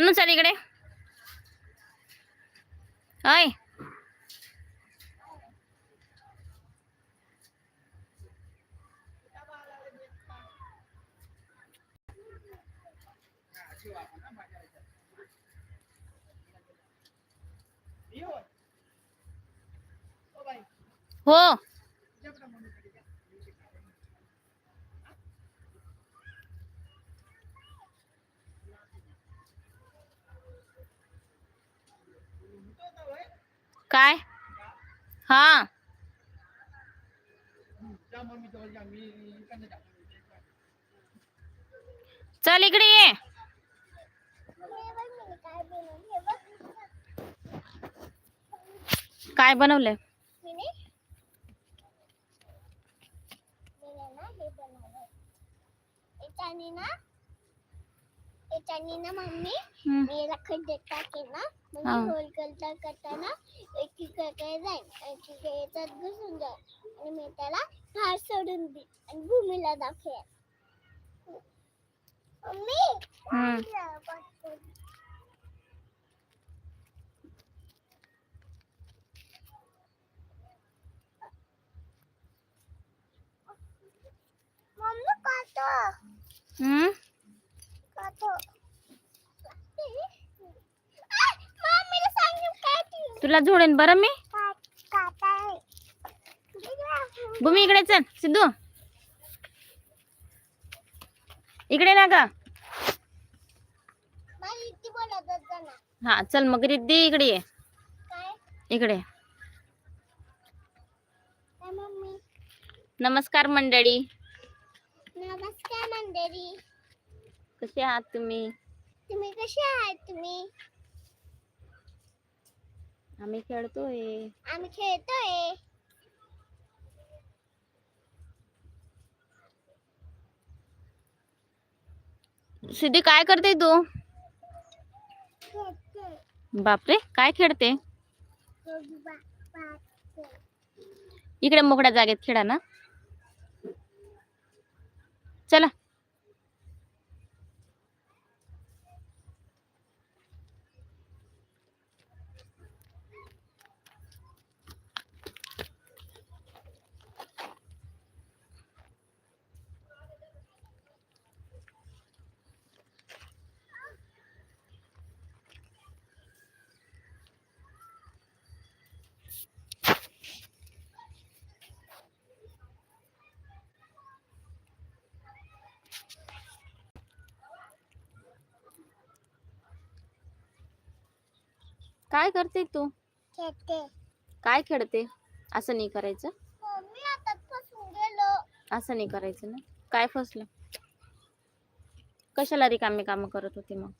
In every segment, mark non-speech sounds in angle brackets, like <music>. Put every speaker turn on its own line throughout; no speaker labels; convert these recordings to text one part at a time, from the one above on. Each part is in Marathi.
तनू चल इकडे. अय हो. काय? हा. चल इकडे ये. काय बनवलंय?
याच्यानी ना मम्मी
हम्म.
मी याला खड्ड्यात टाकेल ना मग
हा.
होल करता करताना एकीकडे जाईल एकीकडे याच्यात घुसून जाईल आणि मी त्याला बाहेर सोडून देईल आणि भूमीला दाखवेल मम्मी
हम्म.
मम्मी
हम्म
कातो मम्मीला सांगू काय ती
तुला जोडेन बरं मी? भूमी इकडे चल सिद्धू. इकडे ना
ना
हा चल मग रिद्धी इकडे ये. इकडे. नमस्कार मंडळी.
नमस्कार मंडळी.
कसे आहात तुम्ही?
तुम्ही कसे आहात तुम्ही?
आम्ही खेळतोय.
आम्ही खेळतोय.
सिद्धी काय करते तू? बापरे काय खेळते? इकडे मोकळ्या जागेत खेळा ना. चला. काय करते तू?
खेळते.
काय खेळते? असं नाही करायचं.
मम्मी आता फसून गेलो.
असं नाही करायचं ना. काय फसलं? कशाला रिकामी कामं करत होती मग?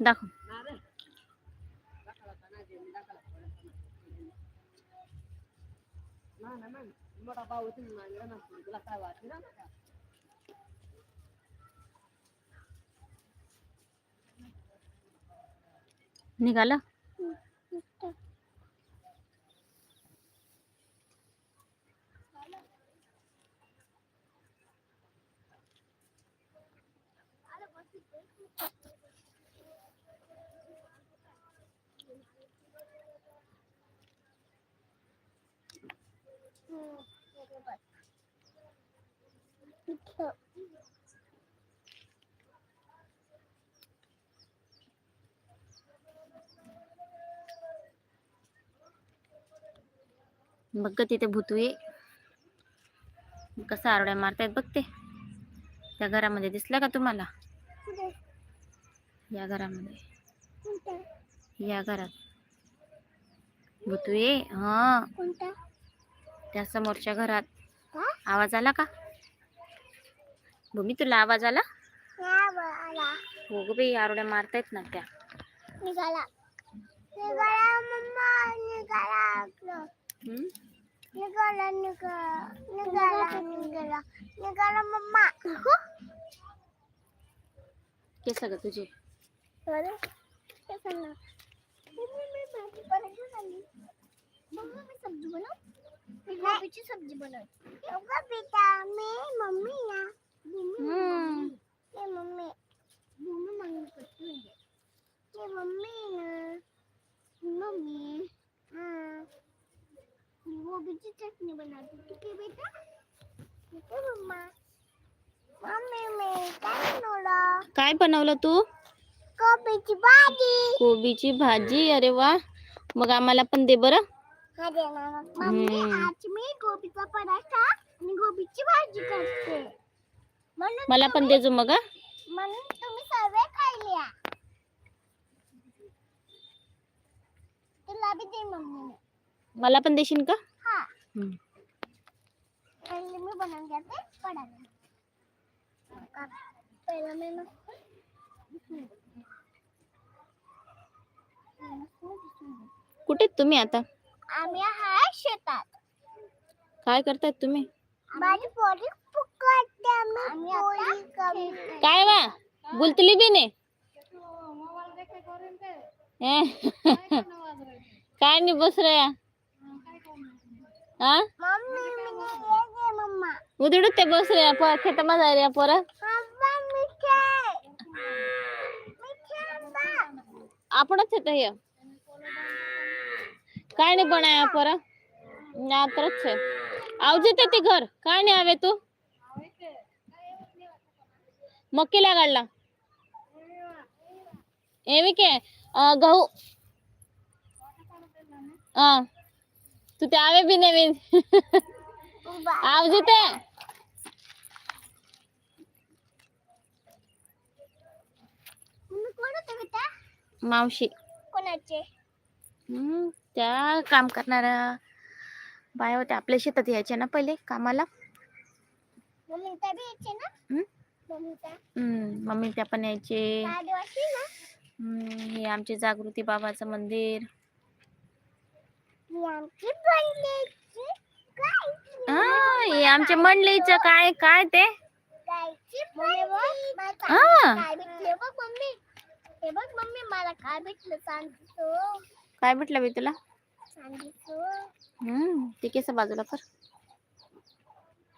दाखव. निघाला हो,
इथं.
बघ ग तिथे भुतुये कसं आरड्या मारतायत बघते त्या घरामध्ये दिसलं का तुम्हाला? या घरामध्ये. या घरात. भुतुये हा. त्या समोरच्या घरात. आवाज आला का? भूमी तुला आवाज आला? हो ग बाई आरोड्या मारतायत ना त्या.
निघाला. निघाला मम्मा निघाला. निघाला निघाला निघाला निघाला निघाला मम्मा
केस ग तुझे.
सब्जी बनव मी सब्जी बनव बेटा मी मम्मी ना। Mummy mummy. मम्मी मागणी करते ते मम्मी ना। मी मम्मी बनवते ठीक आहे बेटा? ठीक आहे मम्मा मम्मी मी काय बनवलं
काय बनवलं तू?
कोबीची भाजी।
कोबीची भाजी? अरे वा. मग आम्हाला पण दे बरं.
हा दे ना. मम्मी
हम्म.
आज मी गोबीचा पराठा आणि गोबीची भाजी करते. म्हणून
मला पण दे जो मग हा.
म्हणून तुम्ही सर्व खायल्या तुला बी दे मम्मीने
मला पण देशील का?
हा.
हम्म.
पहिले मी बनवून घेते पडायला. पहिलं मी मस्त
कुठे तुम्ही आता?
आम्ही हाय शेतात.
काय करतायत तुम्ही?
माझी पोरी फुकटते आम्ही पोरी कमी
काय वा? गुलतली बी ने हे? <laughs> काय नाही बस रे हा उदडते बसरे खेतामा जाय रे पोरा आपण येत हे काय नाही बनाया पोरा नातरच छे आवजे ते घर काय नाही आवे तू मक्की लागाडला एवी के गहू
हा
तू त्यावे
बी नवीन. आव जिते
मावशी.
कोणाचे?
त्या काम करणार बाय होत्या. आपल्या शेतात यायच्या ना पहिले कामाला.
मम्मी त्या
पण यायचे. हे आमचे जागृती बाबाचं मंदिर.
ही आमची बनलेची गायची
हा हे आमचे मंडळीचं काय काय ते? हा
काय भेटले? बघ मम्मी. हे बघ मम्मी मला काय भेटलं चांदीचं
काय भेटलं बे तुला? हम्म ते केस बाजूला कर.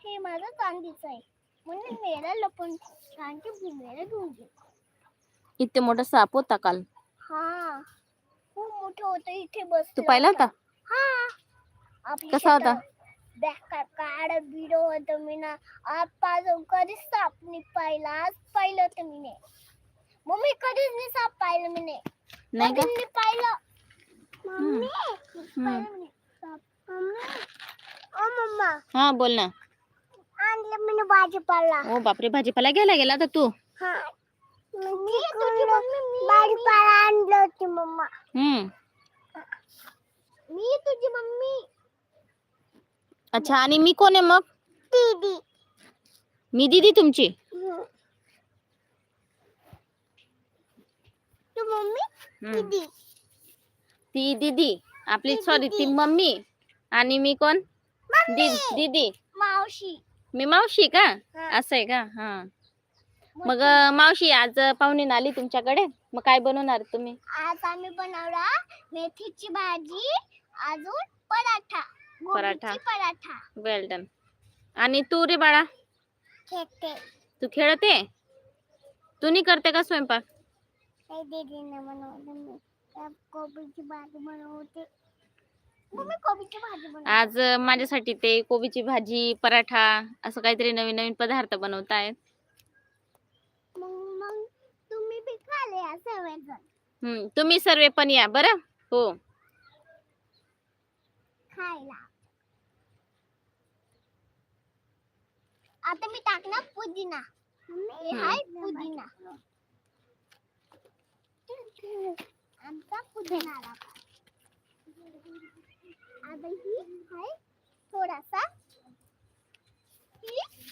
हे माझं चांदीचं आहे. म्हणून मेला लपून छानची भूमीला घेऊन गेले
इथे मोठा साप होता काल.
हा खूप मोठं होतं इथे बस
तू पाहिला होता?
हा।
कसा होता?
काळ बिड होत मी ना आज पाजून कधीच साप नाही पाहिला आज पाहिलं होतं मी ने मम्मी कधीच नाही साप पाहिलं मी ने
नाही का
कधीच नाही पाहिलं मम्मी
हम्म.
पाहिलं मी साप. मम्मी ओ मम्मा।
हा बोल ना।
आणलं मी भाजीपाला
ओ बापरे भाजीपाला घ्यायला गेला तर तू
हा। भाजीपाला आणलं होती मम्मा।
हम्म।
मी तुझी मम्मी.
अच्छा आणि मी कोण आहे मग?
दीदी.
मी दीदी तुमची.
तू मम्मी
हम्म.
दीदी?
ती दीदी. आपली
ती
सॉरी ती
दीदी.
मम्मी. आणि मी कोण? दी दीदी.
मावशी.
मी मावशी का?
हा.
असं आहे का? हा. मग अं, मावशी आज पाहुणे आली तुमच्याकडे. मग काय बनवणार तुम्ही?
आज आम्ही बनवला मेथीची भाजी अजून पराठा
पराठा.
पराठा.
वेल डन आणि तू रे बाळा?
खेळते.
तू खेळते? तू नाही करते का स्वयंपाक?
दीदीने बनवलं मी कोबीची भाजी बनवते.
आज माझ्यासाठी ते कोबीची भाजी पराठा असं काहीतरी नवीन नवीन पदार्थ बनवतायत.
तुम्ही
सर्व पण या बरं? हो.
खायला. आता मी टाकणार पुदिना. हाय पुदिना. आमचा पुदिना आता ही हाय थोडासा ही